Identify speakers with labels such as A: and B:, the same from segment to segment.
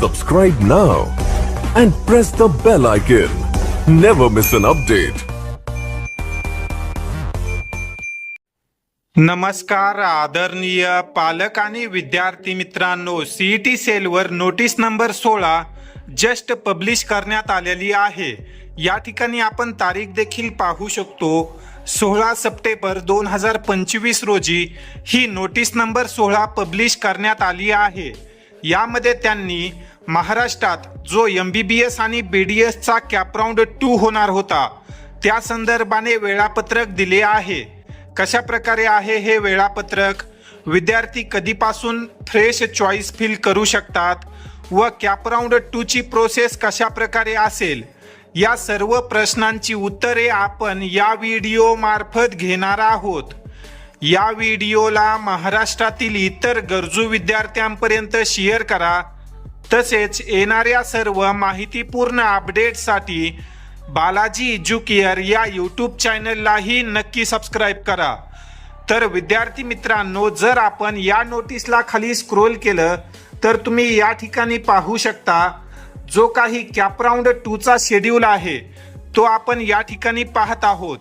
A: Subscribe now and press the bell icon. Never miss an update.
B: नमस्कार आदरणीय पालक आणि विद्यार्थी मित्रांनो सीईटी सेलवर नोटीस नंबर सोळा जस्ट पब्लिश करण्यात आलेली आहे या ठिकाणी आपण तारीख देखील पाहू शकतो सोळा सप्टेंबर दोन हजार पंचवीस रोजी ही नोटीस नंबर सोळा पब्लिश करण्यात आली आहे यामध्ये त्यांनी महाराष्ट्रात जो एम बी बी एस आणि बी डी एसचा कॅपराऊंड टू होणार होता त्या संदर्भाने वेळापत्रक दिले आहे. कशा प्रकारे आहे हे वेळापत्रक? विद्यार्थी कधीपासून फ्रेश चॉईस फिल करू शकतात व कॅपराऊंड टूची प्रोसेस कशा प्रकारे असेल? या सर्व प्रश्नांची उत्तरे आपण या व्हिडिओ मार्फत घेणार आहोत. या व्हिडिओला महाराष्ट्रातील इतर गरजू विद्यार्थ्यांपर्यंत शेअर करा. तसेच येणाऱ्या सर्व माहितीपूर्ण अपडेटसाठी बालाजी एज्युकेअर या यूट्यूब चॅनललाही नक्की सबस्क्राईब करा. तर विद्यार्थी मित्रांनो जर आपण या नोटीसला खाली स्क्रोल केलं तर तुम्ही या ठिकाणी पाहू शकता जो काही कॅपराऊंड टूचा शेड्यूल आहे तो आपण या ठिकाणी पाहत आहोत.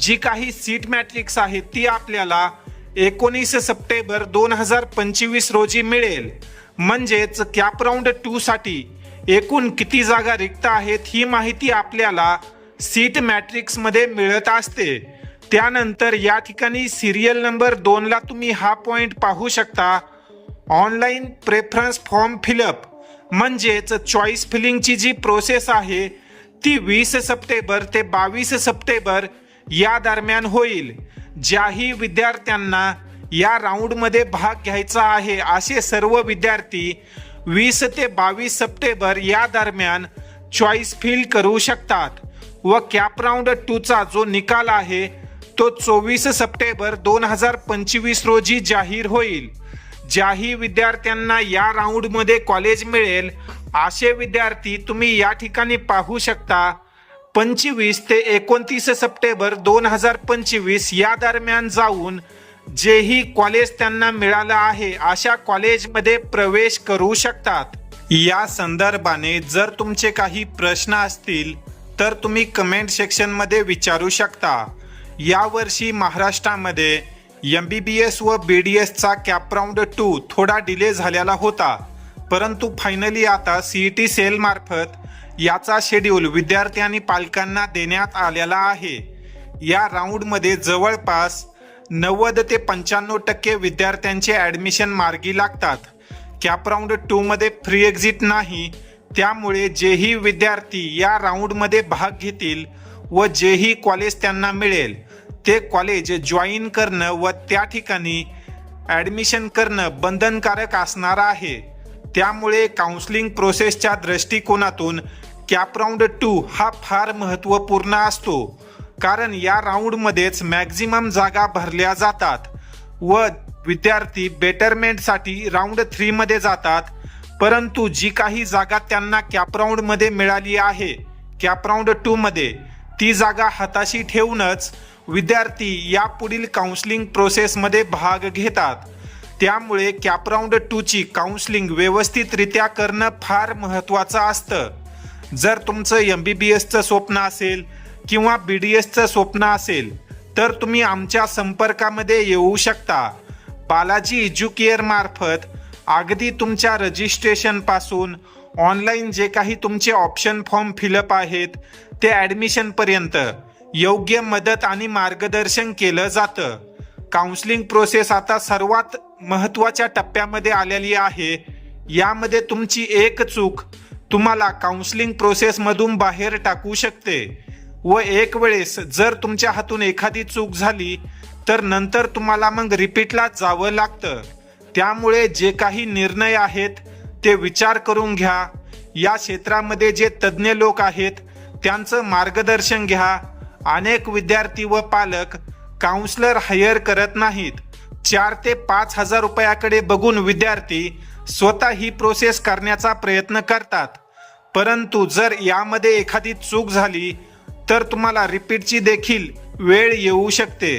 B: जी काही सीट मॅट्रिक्स आहे ती आपल्याला एकोणीस सप्टेंबर दोन हजार पंचवीस रोजी मिळेल. म्हणजेच कॅपराऊंड टू साठी एकूण किती जागा रिक्त आहेत ही माहिती आपल्याला सीट मॅट्रिक्समध्ये मिळत असते. त्यानंतर या ठिकाणी सिरियल नंबर दोनला तुम्ही हा पॉईंट पाहू शकता. Online preference form fill up म्हणजेच चॉईस फिलिंगची जी प्रोसेस आहे ती वीस सप्टेंबर ते बावीस सप्टेंबर या दरम्यान होईल. ज्याही विद्यार्थ्यांना या राऊंडमध्ये भाग घ्यायचा आहे असे सर्व विद्यार्थी वीस ते बावीस सप्टेंबर या दरम्यान चॉईस फिल करू शकतात व कॅप राऊंड टूचा जो निकाल आहे तो चोवीस सप्टेंबर दोन हजार पंचवीस रोजी जाहीर होईल. ज्याही विद्यार्थ्यांना या राऊंडमध्ये कॉलेज मिळेल असे विद्यार्थी तुम्ही या ठिकाणी पाहू शकता. पंचवीस ते एकोणतीस सप्टेंबर दोन हजार पंचवीस या दरम्यान जाऊन जेही कॉलेज त्यांना मिळालं आहे अशा कॉलेजमध्ये प्रवेश करू शकतात. या संदर्भाने जर तुमचे काही प्रश्न असतील तर तुम्ही कमेंट सेक्शनमध्ये विचारू शकता. यावर्षी महाराष्ट्रामध्ये एम बी बी एस व बी डी एसचा कॅपराऊंड टू थोडा डिले झालेला होता. परंतु फायनली आता सी ई टी सेलमार्फत याचा शेड्यूल विद्यार्थी आणि पालकांना देण्यात आलेला आहे. या राऊंडमध्ये जवळपास नव्वद ते पंच्याण्णव टक्के विद्यार्थ्यांचे ॲडमिशन मार्गी लागतात. कॅप राऊंड टूमध्ये फ्री एक्झिट नाही त्यामुळे जेही विद्यार्थी या राऊंडमध्ये भाग घेतील व जेही कॉलेज त्यांना मिळेल ते कॉलेज जॉईन करणं व त्या ठिकाणी ॲडमिशन करणं बंधनकारक असणार आहे. त्यामुळे काउन्सिलिंग प्रोसेसच्या दृष्टिकोनातून कॅपराऊंड टू हा फार महत्त्वपूर्ण असतो. कारण या राऊंडमध्येच मॅक्झिमम जागा भरल्या जातात व विद्यार्थी बेटरमेंटसाठी राऊंड थ्रीमध्ये जातात. परंतु जी काही जागा त्यांना कॅपराऊंडमध्ये मिळाली आहे कॅपराऊंड टूमध्ये ती जागा हाताशी ठेवूनच विद्यार्थी या पुढील काउन्सिलिंग प्रोसेसमध्ये भाग घेतात. त्यामुळे कॅपराऊंड टूची काउन्सिलिंग व्यवस्थितरित्या करणं फार महत्त्वाचं असतं. जर तुमचं एम बी बी एसचं स्वप्न असेल किंवा बी डी एसचं स्वप्न असेल तर तुम्ही आमच्या संपर्कामध्ये येऊ शकता. बालाजी एज्युकेअरमार्फत अगदी तुमच्या रजिस्ट्रेशनपासून ऑनलाईन जे काही तुमचे ऑप्शन फॉर्म फिलअप आहेत ते ॲडमिशनपर्यंत योग्य मदत आणि मार्गदर्शन केलं जातं. काउन्सिलिंग प्रोसेस आता सर्वात महत्त्वाच्या टप्प्यामध्ये आलेली आहे. यामध्ये तुमची एक चूक तुम्हाला काउन्सिलिंग प्रोसेसमधून बाहेर टाकू शकते. व एक वेळेस जर तुमच्या हातून एखादी चूक झाली तर नंतर तुम्हाला मग रिपीटला जावं लागतं. त्यामुळे जे काही निर्णय आहेत ते विचार करून घ्या. या क्षेत्रामध्ये जे तज्ज्ञ लोक आहेत त्यांचं मार्गदर्शन घ्या. अनेक विद्यार्थी व पालक काउन्सलर हायर करत नाहीत. चार ते पाच हजार रुपयाकडे बघून विद्यार्थी स्वतः ही प्रोसेस करण्याचा प्रयत्न करतात. परंतु जर यामध्ये एखादी चूक झाली तर तुम्हाला रिपीटची देखील वेळ येऊ शकते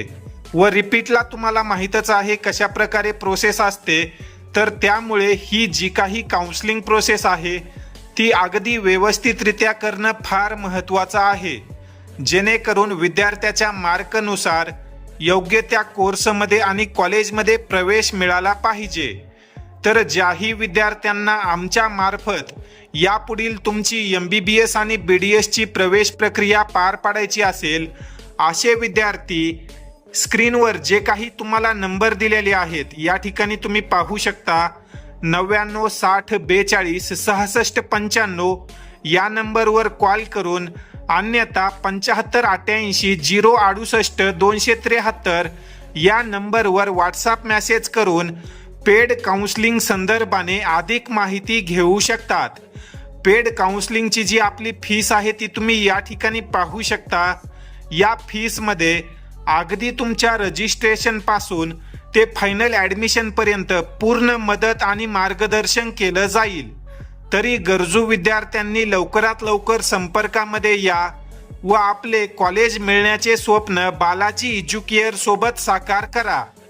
B: व रिपीटला तुम्हाला माहीतच आहे कशा प्रकारे प्रोसेस असते. तर त्यामुळे ही जी काही काउन्सिलिंग प्रोसेस आहे ती अगदी व्यवस्थितरित्या करणं फार महत्त्वाचं आहे. जेणेकरून विद्यार्थ्याच्या मार्कनुसार योग्य त्या कोर्समध्ये आणि कॉलेजमध्ये प्रवेश मिळाला पाहिजे. तर ज्याही विद्यार्थ्यांना आमच्या मार्फत यापुढील तुमची एम बी बी एस आणि बी डी एसची प्रवेश प्रक्रिया पार पाडायची असेल असे विद्यार्थी स्क्रीनवर जे काही तुम्हाला नंबर दिलेले आहेत या ठिकाणी तुम्ही पाहू शकता नव्याण्णव साठ बेचाळीस सहासष्ट पंच्याण्णव या नंबरवर कॉल करून अन्यथा पंच्याहत्तर अठ्ठ्याऐंशी झिरो अडुसष्ट दोनशे त्र्याहत्तर या नंबरवर व्हॉट्सअप मेसेज करून पेड काउन्सलिंग संदर्भाने अधिक माहिती घेऊ शकतात. पेड काउन्सलिंगची जी आपली फीस आहे ती तुम्ही या ठिकाणी पाहू शकता. या फीसमध्ये अगदी तुमच्या रजिस्ट्रेशनपासून ते फायनल ॲडमिशनपर्यंत पूर्ण मदत आणि मार्गदर्शन केलं जाईल. तरी गरजू विद्यार्थ्यांनी लवकरात लवकर संपर्कामध्ये या व आपले कॉलेज मिळण्याचे स्वप्न बालाजी एज्युकेअर सोबत साकार करा.